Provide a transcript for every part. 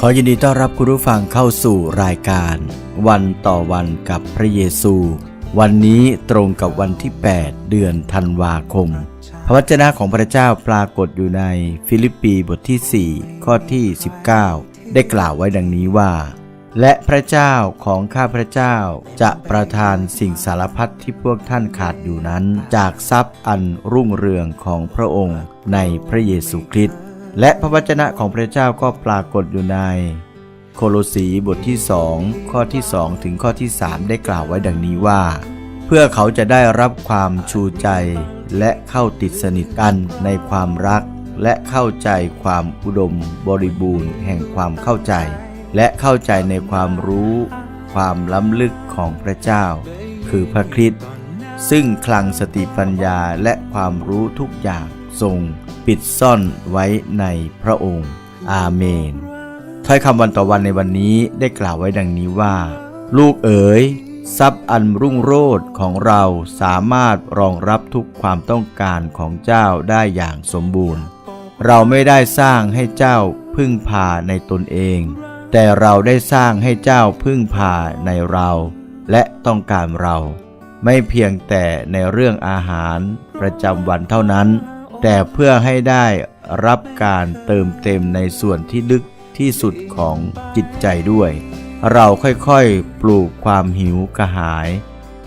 ขอยินดีต้อนรับคุณผู้ฟังเข้าสู่รายการ วันต่อวันกับพระเยซู วันนี้ตรงกับวันที่ 8 เดือนธันวาคม พระวจนะของพระเจ้าปรากฏอยู่ในฟิลิปปีบทที่ 4 ข้อที่ 19 ได้กล่าวไว้ดังนี้ว่า และพระเจ้าของข้าพระเจ้าจะประทานสิ่งสารพัดที่พวกท่านขาดอยู่นั้น จากทรัพย์อันรุ่งเรืองของพระองค์ในพระเยซูคริสต์ และพระวจนะของพระเจ้าก็ปรากฏอยู่ใน โคโลสีบทที่2ข้อที่2ถึงข้อที่3ได้กล่าวไว้ดังนี้ว่า เพื่อเขาจะได้รับความชูใจและเข้าติดสนิทกันในความรัก และเข้าใจความอุดมบริบูรณ์แห่งความเข้าใจ และเข้าใจในความรู้ ความล้ำลึกของพระเจ้า คือพระคริสต์ซึ่งคลังสติปัญญาและความรู้ทุกอย่างทรง ปิดซ่อนไว้ในพระองค์ อาเมนถ้อยคำวันต่อวันในวันนี้ได้กล่าวไว้ดังนี้ว่า ลูกเอ๋ยทรัพย์อันรุ่งโรจน์ของเราสามารถรองรับทุกความต้องการของเจ้าได้อย่างสมบูรณ์ เราไม่ได้สร้างให้เจ้าพึ่งพาในตนเอง แต่เราได้สร้างให้เจ้าพึ่งพาในเรา และต้องการเรา ไม่เพียงแต่ในเรื่องอาหารประจำวันเท่านั้น แต่เพื่อให้ได้รับการเติมเต็มในส่วนที่ลึกที่สุดของจิตใจด้วย เราค่อยๆ ปลูกความหิวกระหาย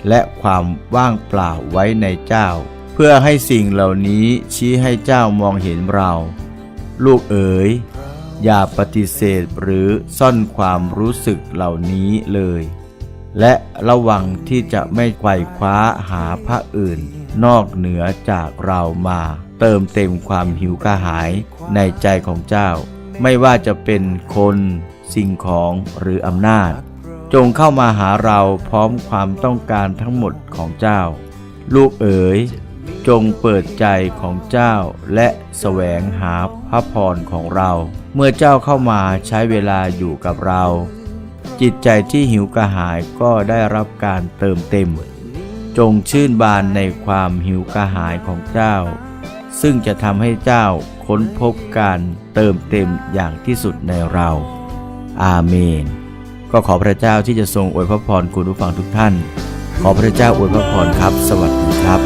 และความว่างเปล่าไว้ในเจ้า เพื่อให้สิ่งเหล่านี้ชี้ให้เจ้ามองเห็นเรา ลูกเอ๋ยอย่าปฏิเสธหรือซ่อนความรู้สึกเหล่านี้เลย และระวังที่จะไม่ไขว่คว้าหาพระอื่น นอกเหนือจากเรามา เติมเต็มความหิวกระหายในใจของเจ้า ไม่ว่าจะเป็นคนสิ่งของหรืออำนาจ จงเข้ามาหาเราพร้อมความต้องการทั้งหมดของเจ้า ลูกเอ๋ย จงเปิดใจของเจ้าและแสวงหาพระพรของเรา เมื่อเจ้าเข้ามาใช้เวลาอยู่กับเรา จิตใจที่หิวกระหายก็ได้รับการเติมเต็ม จงชื่นบานในความหิวกระหายของเจ้า ซึ่งจะทำให้เจ้าค้นพบการเติมเต็มอย่างที่สุดในเรา อาเมน ก็ขอพระเจ้าที่จะทรงอวยพระพรคุณผู้ฟังทุกท่าน ขอพระเจ้าอวยพระพรครับ สวัสดีครับ